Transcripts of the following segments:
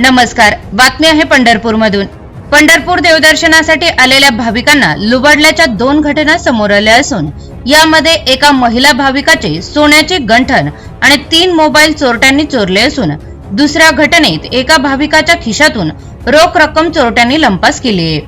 नमस्कार. बातमी आहे पंढरपूरमधून. पंढरपूर देवदर्शनासाठी आलेल्या भाविकांना लुबाडल्याच्या दोन घटना समोर आल्या असून यामध्ये एका महिला भाविकाचे सोन्याचे गंठण आणि तीन मोबाईल चोरट्यांनी चोरले असून दुसऱ्या घटनेत एका भाविकाच्या खिशातून रोख रक्कम चोरट्यांनी लंपास केली आहे.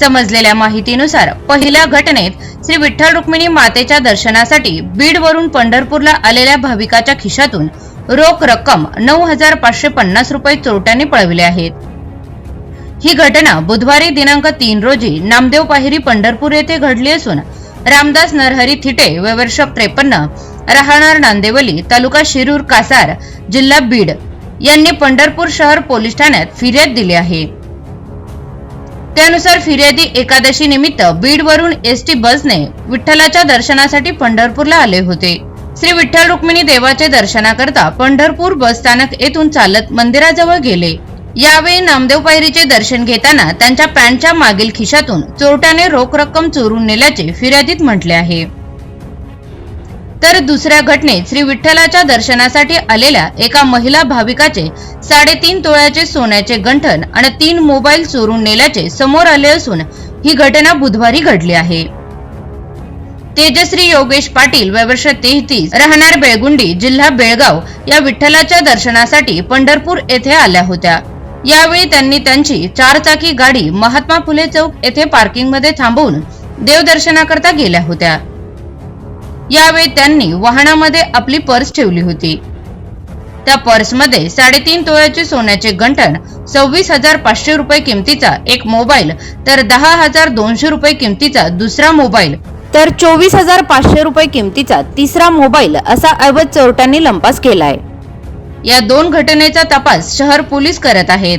समजलेल्या माहितीनुसार पहिल्या घटनेत श्री विठ्ठल रुक्मिणी मातेच्या दर्शनासाठी बीडवरून पंढरपूरला आलेल्या भाविकाच्या खिशातून रोख रक्कम नऊ हजार पाचशे पन्नास रुपये चोरट्यांनी पळविले आहेत. ही घटना बुधवारी दिनांक तीन रोजी नामदेव पाहिरी पंढरपूर येथे घडली असून रामदास नरहरी थिटे वय वर्ष त्रेपन्न राहणार नांदेवली तालुका शिरूर कासार जिल्हा बीड यांनी पंढरपूर शहर पोलीस ठाण्यात फिर्याद दिली आहे. त्यानुसार फिर्यादी एकादशी निमित्त बीडवरून एस टी बसने विठ्ठलाच्या दर्शनासाठी पंढरपूरला आले होते. श्री विठ्ठल रुक्मिणी देवाचे दर्शनाकरता पंढरपूर बस स्थानक येथून चालत मंदिराजवळ गेले. यावेळी नामदेव पायरीचे दर्शन घेताना त्यांच्या पॅन्टच्या मागील खिशातून चोरट्याने रोख रक्कम चोरून नेल्याचे फिर्यादीत म्हटले आहे. तर दुसऱ्या घटनेत श्री विठ्ठलाच्या दर्शनासाठी आलेल्या एका महिला भाविकाचे साडेतीन तोळ्याचे सोन्याचे गंठन आणि तीन मोबाईल चोरून नेल्याचे समोर आले असून ही घटना बुधवारी घडली आहे. तेजश्री योगेश पाटील वय वर्ष तेहतीस. राहणार बेळगुंडी जिल्हा बेळगाव या विठ्ठलाच्या दर्शनासाठी पंढरपूर येथे आल्या होत्या. यावेळी त्यांनी त्यांची चारचाकी गाडी महात्मा फुले चौक येथे पार्किंगमध्ये थांबवून देवदर्शनाकरता गेल्या होत्या. यावेळी त्यांनी वाहनामध्ये आपली पर्स ठेवली होती. त्या पर्समध्ये साडेतीन तोळ्याचे सोन्याचे गंठण सव्वीस हजार पाचशे रुपये किमतीचा एक मोबाईल तर दहा हजार दोनशे रुपये किमतीचा दुसरा मोबाईल तर चोवीस हजार पाचशे रुपये किमतीचा तिसरा मोबाईल असा अवध चोरट्यांनी लंपास केलाय. या दोन घटनेचा तपास शहर पोलीस करत आहेत.